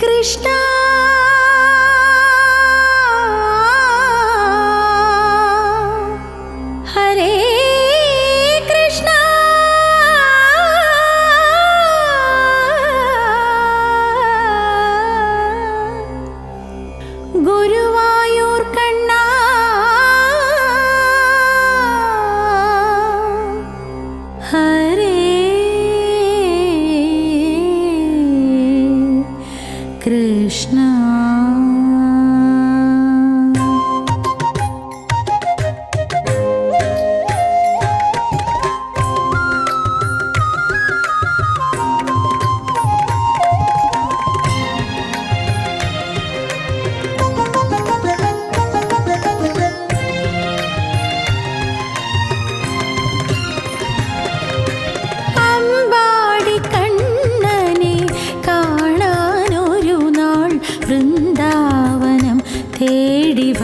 कृष्णा कृष्ण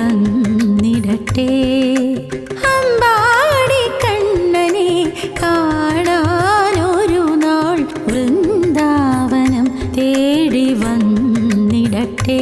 വന്നിടട്ടെ. അമ്പാടി കണ്ണനെ കാണാനൊരു നാൾ വൃന്ദാവനം തേടി വന്നിടട്ടെ.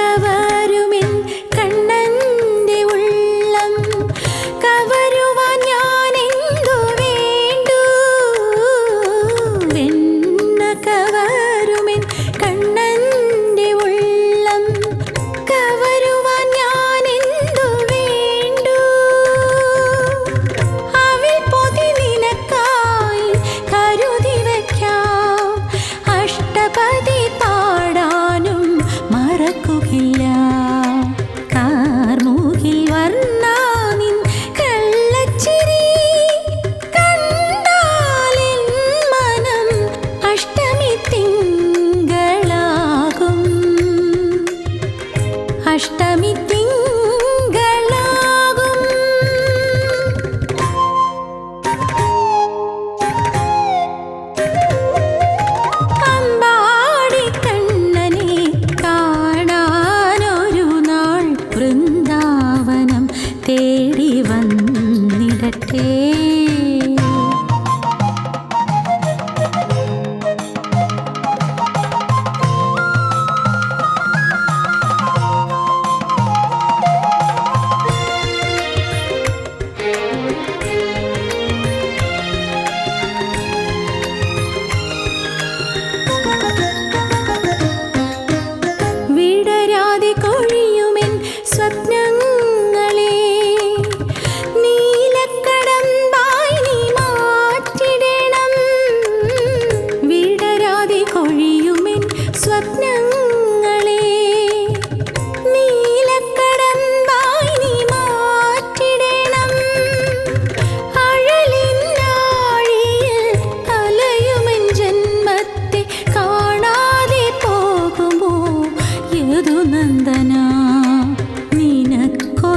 കണ്ടവാരുമിൻ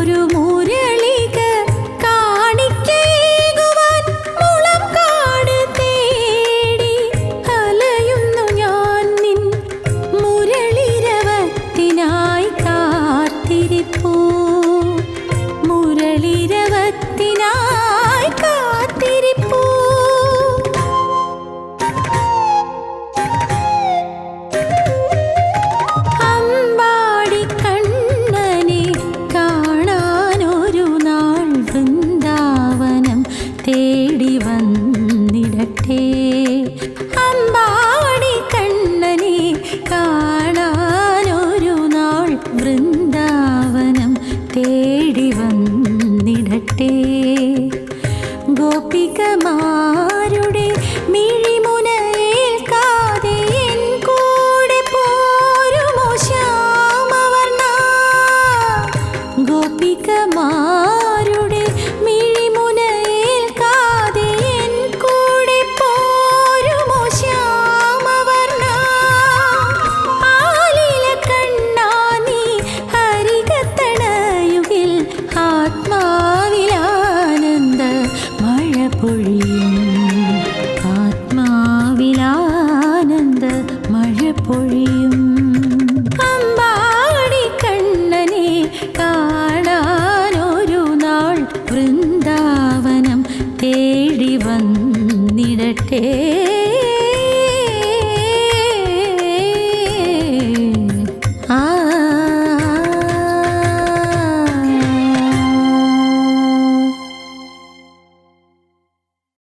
ഒരു ഗോപികമാരുടെ മിഴ